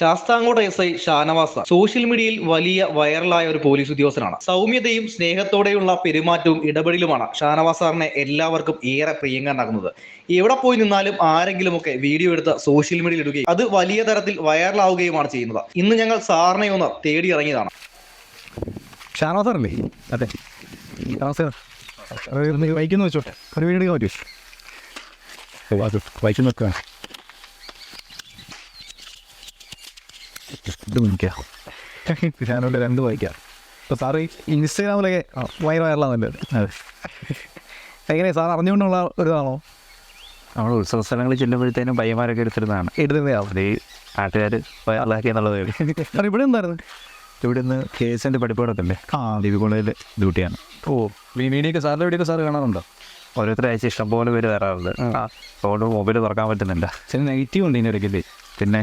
Sasthamkotta S I Shanavas social മീഡിയയിൽ വലിയ വൈറലായ ഒരു പോലീസ് ഉദ്യോഗസ്ഥനാണ്. സൗമ്യതയും സ്നേഹത്തോടെയുള്ള പെരുമാറ്റവും ഇടപെടലുമാണ് ഷാനവാസ് സാറിനെ എല്ലാവർക്കും ഏറെ പ്രിയങ്കരനാക്കുന്നത്. എവിടെ പോയി നിന്നാലും ആരെങ്കിലുമൊക്കെ വീഡിയോ എടുത്ത് സോഷ്യൽ മീഡിയയിൽ ഇടുകയും അത് വലിയ തരത്തിൽ വൈറലാവുകയുമാണ് ചെയ്യുന്നത്. ഇന്ന് ഞങ്ങൾ സാറിനെ ഒന്ന് തേടി ഇറങ്ങിയതാണ്. ഷാനവാസ് സാറല്ലേ? അതെ. വൈക്കുന്നു വെച്ചോട്ടെ. ഒരു വൈക്കുന്ന വെക്കാം ഇത് വിളിക്കാം ഷാനോട്ട് രണ്ട് വായിക്കാം അപ്പോൾ സാറ് ഇൻസ്റ്റാഗ്രാമിലൊക്കെ വയർ വയറിലാണല്ലോ അതെ. എങ്ങനെയാണ് സാർ അറിഞ്ഞുകൊണ്ടുള്ള ഒരിതാണോ? നമ്മൾ ഉത്സവ സ്ഥലങ്ങളിൽ ചെല്ലുമ്പോഴത്തേനും പയ്യന്മാരൊക്കെ എടുത്തിരുന്നതാണ് എടുത്തിരുന്നതാണ് അത് നാട്ടുകാർ അള്ളാഹി എന്നുള്ളത് സാർ ഇവിടെ എന്തായിരുന്നു? ഇവിടെ നിന്ന് കെ എസ് എന്റെ പഠിപ്പുകളൊക്കെ അല്ലേ ആ ഡിവി കോളേജിൽ ഡ്യൂട്ടിയാണ്. ഓ വീഡിയോക്ക് സാറിന്റെ വീഡിയോ സാർ കാണാറുണ്ടോ? ഓരോരുത്തർ അയച്ച് ഇഷ്ടംപോലെ പേര് തരാറുണ്ട് അതുകൊണ്ട് മൊബൈൽ തുറക്കാൻ പറ്റുന്നില്ല. ചില നെഗറ്റീവ് ഉണ്ട് ഇതിന്റെ ഇടയ്ക്കല്ലേ? പിന്നെ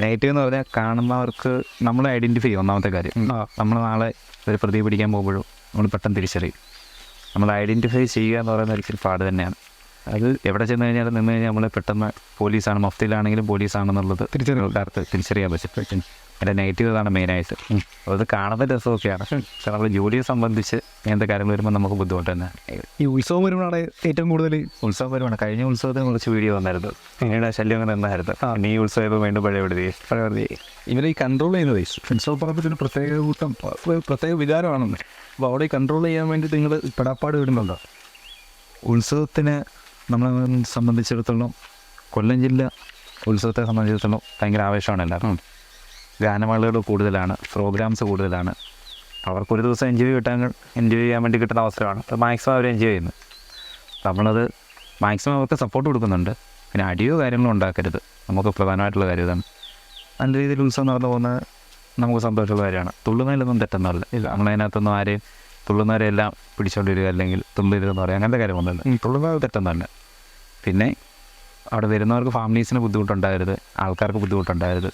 നെഗറ്റീവ് എന്ന് പറഞ്ഞാൽ കാണുന്നവർക്ക് നമ്മൾ ഐഡന്റിഫൈ ചെയ്യും ഒന്നാമത്തെ കാര്യം. നമ്മൾ നാളെ ഒരു പ്രതി പിടിക്കാൻ പോകുമ്പോഴും നമ്മൾ പെട്ടെന്ന് തിരിച്ചറിയും. നമ്മൾ ഐഡന്റിഫൈ ചെയ്യുക എന്ന് പറയുന്ന ഒരിക്കലും പാട് തന്നെയാണ്. അത് എവിടെ ചെന്ന് കഴിഞ്ഞാൽ നിന്ന് കഴിഞ്ഞാൽ നമ്മൾ പെട്ടെന്ന് പോലീസാണ് മഫ്തിയിലാണെങ്കിലും പോലീസാണെന്നുള്ളത് തിരിച്ചറിയാൻ തിരിച്ചറിയാൻ പറ്റും. എന്റെ നെഗറ്റീവ് ഇതാണ് മെയിനായിട്ട് അത് കാണുന്ന രസമൊക്കെയാണ്. പക്ഷെ നമ്മൾ ജോലിയെ സംബന്ധിച്ച് ഇങ്ങനത്തെ കാര്യങ്ങൾ വരുമ്പോൾ നമുക്ക് ബുദ്ധിമുട്ട് തന്നെ ഈ ഉത്സവം വരുമ്പോഴാണ് ഏറ്റവും കൂടുതൽ ഉത്സവം വരുവാണ്. കഴിഞ്ഞ ഉത്സവത്തിന് കുറച്ച് വീഡിയോ വന്നായിരുന്നു. പിന്നീട് ശല്യം അങ്ങനെ നിന്നായിരുന്നു. നീ ഉത്സവം ഇപ്പോൾ വീണ്ടും പഴയ വിടുതി പഴയ ഇവരെ ഈ കൺട്രോൾ ചെയ്യുന്നത് ഉത്സവ പറമ്പത്തിന് പ്രത്യേക കൂട്ടം പ്രത്യേക വികാരമാണെന്ന്. അപ്പോൾ അവിടെ കൺട്രോൾ ചെയ്യാൻ വേണ്ടി നിങ്ങൾ പെടാപ്പാട് വിടുന്നുണ്ടോ ഉത്സവത്തിന് നമ്മളെ സംബന്ധിച്ചിടത്തോളം കൊല്ലം ജില്ല ഉത്സവത്തെ സംബന്ധിച്ചിടത്തോളം ഭയങ്കര ആവേശമാണ് എല്ലാവർക്കും. ഗാനമേളകൾ കൂടുതലാണ് പ്രോഗ്രാംസ് കൂടുതലാണ്. അവർക്കൊരു ദിവസം എൻജോയ് കിട്ടാൻ എൻജോയ് ചെയ്യാൻ വേണ്ടി കിട്ടുന്ന അവസരമാണ്. അത് മാക്സിമം അവർ എൻജോയ് ചെയ്യുന്നു. നമ്മളത് മാക്സിമം അവർക്ക് സപ്പോർട്ട് കൊടുക്കുന്നുണ്ട്. പിന്നെ അടിയോ കാര്യങ്ങളോ ഉണ്ടാക്കരുത്. നമുക്ക് പ്രധാനമായിട്ടുള്ള കാര്യം ഇതാണ്. നല്ല രീതിയിൽ ഉത്സവം നടന്നു പോകുന്നത് നമുക്ക് സന്തോഷമുള്ള കാര്യമാണ്. തുള്ളുന്നതിലൊന്നും തെറ്റൊന്നുമില്ല നമ്മളതിനകത്തൊന്നും ആരെയും തുള്ളുന്നവരെല്ലാം പിടിച്ചോണ്ട് വരിക അല്ലെങ്കിൽ തുള്ളിരുന്ന് പറയുക അങ്ങനത്തെ കാര്യമൊന്നുമില്ല തുള്ളുന്നത് തെറ്റൊന്നുമല്ല. പിന്നെ അവിടെ വരുന്നവർക്ക് ഫാമിലീസിന് ബുദ്ധിമുട്ടുണ്ടാകരുത്. ആൾക്കാർക്ക് ബുദ്ധിമുട്ടുണ്ടാകരുത്.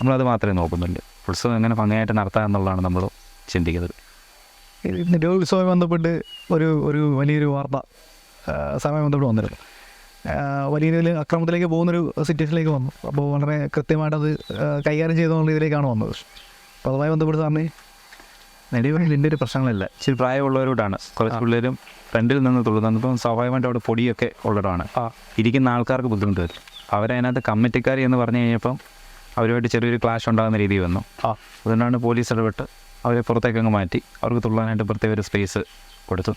നമ്മളത് മാത്രമേ നോക്കുന്നുള്ളൂ. ഉത്സവം എങ്ങനെ ഭംഗിയായിട്ട് നടത്താം എന്നുള്ളതാണ് നമ്മൾ ചിന്തിക്കുന്നത്. ഉത്സവമായി ബന്ധപ്പെട്ട് ഒരു ഒരു വലിയൊരു വാർത്ത സമയം ബന്ധപ്പെട്ട് വന്നിരുന്നു. വലിയ രീതിയിൽ അക്രമത്തിലേക്ക് പോകുന്നൊരു സിറ്റുവേഷനിലേക്ക് വന്നു. അപ്പോൾ വളരെ കൃത്യമായിട്ടത് കൈകാര്യം ചെയ്തുള്ള ഇതിലേക്കാണ് വന്നത്. അപ്പോൾ അതുമായി ബന്ധപ്പെട്ട് സാറിന് നെടിവഴിയിൽ ഇതിന്റെ ഒരു പ്രശ്നങ്ങളില്ല. ഇച്ചിരി പ്രായമുള്ളവരോടാണ്. കുറച്ച് പിള്ളേരും ഫ്രണ്ടിൽ നിന്ന് തുള്ളുന്നത് സ്വാഭാവികമായിട്ട് അവിടെ പൊടിയൊക്കെ ഉള്ളതാണ് ഇരിക്കുന്ന ആൾക്കാർക്ക് ബുദ്ധിമുട്ട് വരും. അവരതിനകത്ത് കമ്മിറ്റിക്കാരി എന്ന് പറഞ്ഞു കഴിഞ്ഞപ്പം അവരുമായിട്ട് ചെറിയൊരു ക്ലാഷ് ഉണ്ടാകുന്ന രീതി വന്നു. അതുകൊണ്ടാണ് പോലീസ് ഇടപെട്ട് അവരെ പുറത്തേക്ക് അങ്ങ് മാറ്റി. അവർക്ക് തുള്ളാനായിട്ട് പ്രത്യേക ഒരു സ്പേസ് കൊടുത്തു.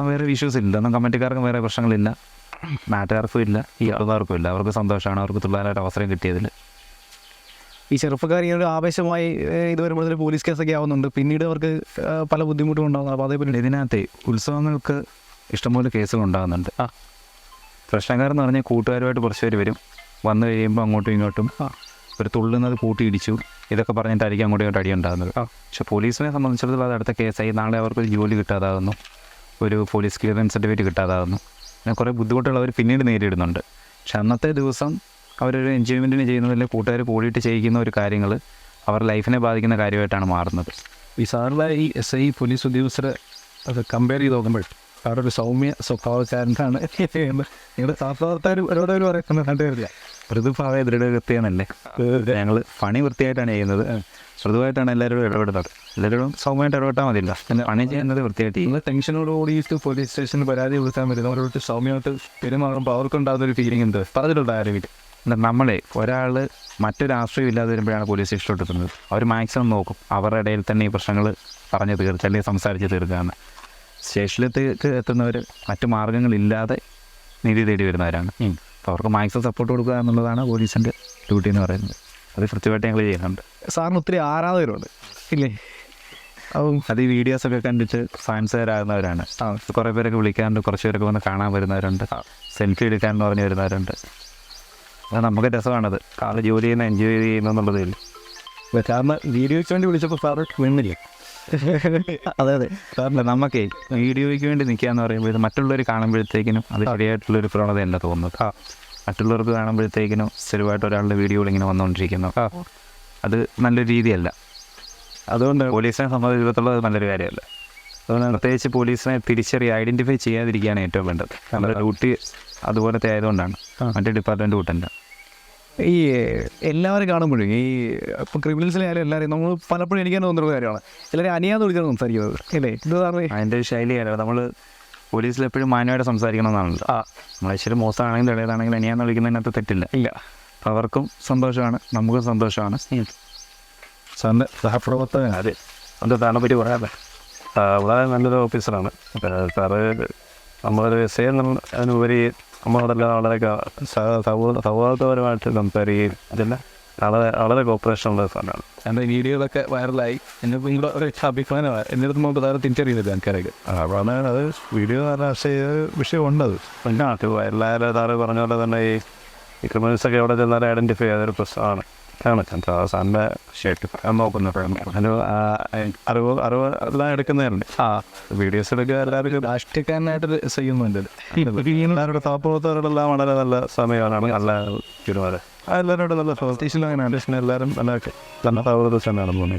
വേറെ ഇഷ്യൂസ് ഇല്ല. ഒന്നും കമ്മിറ്റിക്കാർക്കും വേറെ പ്രശ്നങ്ങളില്ല. നാട്ടുകാർക്കും ഇല്ല. ഈ ആൾക്കാർക്കും ഇല്ല. അവർക്ക് സന്തോഷമാണ് അവർക്ക് തുള്ളാനായിട്ട് അവസരം കിട്ടിയതിൽ. ഈ ചെറുപ്പക്കാർ ഈ ഒരു ആവേശമായി ഇത് വരുമ്പോഴത്തേക്ക് പോലീസ് കേസൊക്കെ ആവുന്നുണ്ട്. പിന്നീട് അവർക്ക് പല ബുദ്ധിമുട്ടും ഉണ്ടാകുന്നു അപ്പോൾ അതേപോലെ ഇതിനകത്ത് ഉത്സവങ്ങൾക്ക് ഇഷ്ടംപോലെ കേസുകൾ ഉണ്ടാകുന്നുണ്ട്. ആ. പ്രശ്നക്കാരെന്ന് പറഞ്ഞാൽ കൂട്ടുകാരുമായിട്ട് കുറച്ച് പേര് വരും. വന്നു കഴിയുമ്പോൾ അങ്ങോട്ടും ഇങ്ങോട്ടും ആ. ഒരു തുള്ളുന്നത് കൂട്ടി ഇടിച്ചു ഇതൊക്കെ പറഞ്ഞിട്ടായിരിക്കും അങ്ങോട്ടും ഇങ്ങോട്ട് അടി ഉണ്ടാകുന്നത്. പക്ഷേ പോലീസിനെ സംബന്ധിച്ചിടത്തോളം അത് അടുത്ത കേസായി. നാളെ അവർക്കൊരു ജോലി കിട്ടാതാകുന്നു. ഒരു പോലീസ് ക്ലിയറൻസ് സർട്ടിഫിക്കറ്റ് കിട്ടാതാകുന്നു. അങ്ങനെ കുറേ ബുദ്ധിമുട്ടുകൾ അവർ പിന്നീട് നേരിടുന്നുണ്ട്. പക്ഷെ അന്നത്തെ ദിവസം അവരൊരു എൻജോയ്മെന്റിന് ചെയ്യുന്നതിൽ കൂട്ടുകാർ കൂടിയിട്ട് ചെയ്യിക്കുന്ന ഒരു കാര്യങ്ങൾ അവർ ലൈഫിനെ ബാധിക്കുന്ന കാര്യമായിട്ടാണ് മാറുന്നത്. ഈ സാറിലെ ഈ എസ് ഐ പോലീസ് ഉദ്യോഗസ്ഥരെ അത് കമ്പയർ ചെയ്ത് നോക്കുമ്പോൾ അവിടെ ഒരു സൗമ്യ സ്വഭാവക്കാരനാണ് നിങ്ങളുടെ സാധാരണക്കാർ ഒരുപാട് പറയുന്നത് കണ്ടുവരില്ല മൃദുഭാവ ദൃഢകൃത്യാണല്ലേ ഞങ്ങൾ പണി വൃത്തിയായിട്ടാണ് ചെയ്യുന്നത്. മൃദുവായിട്ടാണ് എല്ലാവരും ഇടപെടുന്നത്. എല്ലാവരും സൗമ്യമായിട്ട് ഇടപെട്ടാൽ മതിയില്ല. പിന്നെ പണി ചെയ്യുന്നത് വൃത്തിയായിട്ട് നിങ്ങൾ ടെൻഷനോട് കൂടിയിട്ട് പോലീസ് സ്റ്റേഷനിൽ പരാതി കൊടുക്കാൻ അവരോട് സൗമ്യമായിട്ട് പെരുമാറുമ്പോൾ അവർക്കുണ്ടാകുന്ന ഒരു ഫീലിംഗ് ഉണ്ട് പറഞ്ഞിട്ടുണ്ട് ആരെങ്കിലും നമ്മളെ ഒരാൾ മറ്റൊരു ആശ്രയം ഇല്ലാതെ വരുമ്പോഴാണ് പോലീസ് ഇഷ്ടപ്പെടുന്നത് അവർ മാക്സിമം നോക്കും. അവരുടെ ഇടയിൽ തന്നെ ഈ പ്രശ്നങ്ങൾ പറഞ്ഞു തീർച്ച അല്ലെങ്കിൽ സംസാരിച്ച് തീർക്കുകയാണ് സ്റ്റേഷനിലേക്ക് എത്തുന്നവർ മറ്റു മാർഗങ്ങളില്ലാതെ നീതി തേടി വരുന്നവരാണ്. അപ്പോൾ അവർക്ക് മാക്സിമം സപ്പോർട്ട് കൊടുക്കുക എന്നുള്ളതാണ് പോലീസിന്റെ ഡ്യൂട്ടി എന്ന് പറയുന്നത്. അത് കൃത്യമായിട്ട് ഞങ്ങൾ ചെയ്യുന്നുണ്ട്. സാറിന് ഒത്തിരി ആരാധകരുണ്ട്. ഇല്ലേ? അത് ഈ വീഡിയോസൊക്കെ കണ്ടിട്ട് ഫാൻസുകാരാകുന്നവരാണ് കുറേ പേരൊക്കെ വിളിക്കാറുണ്ട്. കുറച്ച് പേരൊക്കെ വന്ന് കാണാൻ വരുന്നവരുണ്ട്. സെൽഫി എടുക്കാമെന്ന് പറഞ്ഞ് വരുന്നവരുണ്ട്. അത് നമുക്ക് രസമാണത്. കാറ് ജോലി ചെയ്യുന്ന എൻജോയ് ചെയ്യുന്നു എന്നുള്ളതേ ഉള്ളൂ. സാറിന് വീഡിയോയ്ക്ക് വേണ്ടി വിളിച്ചപ്പോൾ സാറ് വീണില്ല അതെ അതെ. സാറില്ല നമുക്ക് വീഡിയോയ്ക്ക് വേണ്ടി നിൽക്കുക എന്ന് പറയുമ്പോൾ ഇത് മറ്റുള്ളവർ കാണുമ്പോഴത്തേക്കിനും അത് ശരിയായിട്ടുള്ളൊരു പ്രവണതയല്ല തോന്നുന്നത്. മറ്റുള്ളവർക്ക് കാണുമ്പോഴത്തേക്കിനും സ്ഥിരമായിട്ട് ഒരാളുടെ വീഡിയോകൾ ഇങ്ങനെ വന്നുകൊണ്ടിരിക്കുന്നു. അത് നല്ലൊരു രീതിയല്ല. അതുകൊണ്ട് പോലീസിനെ സംബന്ധിച്ചിടത്തോളം നല്ലൊരു കാര്യമല്ല. അതുകൊണ്ട് പ്രത്യേകിച്ച് പോലീസിനെ തിരിച്ചറിയ ഐഡന്റിഫൈ ചെയ്യാതിരിക്കുകയാണ് ഏറ്റവും വേണ്ടത്. നമ്മുടെ ഡ്യൂട്ടി അതുപോലത്തെ ആയതുകൊണ്ടാണ്. മറ്റേ ഡിപ്പാർട്ട്മെന്റ് കൂട്ടന്റെ ഈ എല്ലാവരും കാണുമ്പോഴും ഈ ഇപ്പം ക്രിമിനൽസിലെ ആയാലും എല്ലാവരും നമ്മൾ പലപ്പോഴും എനിക്ക് തന്നെ തോന്നുന്ന കാര്യമാണ്. എല്ലാവരും അനിയാതെ വിളിച്ചാണ് സംസാരിക്കുന്നത്. അല്ലേ? ഇത് അതിന്റെ ശൈലിയാണ്. നമ്മൾ പോലീസിൽ എപ്പോഴും മാന്യമായിട്ട് സംസാരിക്കണം എന്നാണല്ലോ ആ. നമ്മൾ ഇച്ചിരി മോശമാണെങ്കിലും ഇളയതാണെങ്കിലും അനിയാന്ന് വിളിക്കുന്നതിനകത്ത് തെറ്റില്ല. ഇല്ല. അവർക്കും സന്തോഷമാണ് നമുക്കും സന്തോഷമാണ്. സാറിന്റെ സഹപ്രവർത്തകൻ. അതെ. എന്റെ സാറിനെ പറ്റി പറയാമല്ലേ ആ, വളരെ നല്ലൊരു ഓഫീസറാണ്. അപ്പോൾ സാറ് നമ്മളൊരു എസ് ഐ എന്നുള്ള അതിനുപരി നമ്മളോടെല്ലാം വളരെ സൗഹൃദ സൗഹാർദ്ദപരമായിട്ട് സംസാരിക്കുകയും ഇതെല്ലാം വളരെ വളരെ കോപ്പറേഷൻ ഉള്ള സാധനമാണ്. എന്റെ വീഡിയോകളൊക്കെ വൈറലായി എന്നെ നിങ്ങളുടെ ഒരു അഭിപ്രായമാണ് എന്റെ അടുത്ത് നമുക്ക് വേറെ തിരിച്ചറിയുന്നില്ല ആൾക്കാരൊക്കെ. അപ്പോൾ അത് വീഡിയോ രാഷ്ട്രീയ വിഷയമുണ്ട് അത്. പിന്നെ അത് വയറിലായാലും താറ് പറഞ്ഞ പോലെ തന്നെ ഈ ഈ ക്രിമിനൽസൊക്കെ എവിടെ ചെന്നാലും ഐഡന്റിഫൈ ചെയ്തൊരു പ്രശ്നമാണ്. ആണ് സാറിന്റെ ഷേട്ട് നോക്കുന്നത് അറിവ് അറിവ് എല്ലാം എടുക്കുന്നവരുണ്ട്. ആ. വീഡിയോസ് എടുക്കുക എല്ലാവർക്കും രാഷ്ട്രീയക്കാരനായിട്ട് ചെയ്യുന്നുണ്ട്. എല്ലാവരുടെ സഹപ്രവർത്തകരോടെല്ലാം വളരെ നല്ല സമയമാണ്. നല്ല തീരുമാനം എല്ലാവരോടും നല്ല സ്റ്റേഷനിൽ അങ്ങനെ അന്വേഷിക്കുന്ന എല്ലാവരും നല്ല നല്ല സൗഹൃദ തന്നെയാണ് പോകുന്നത്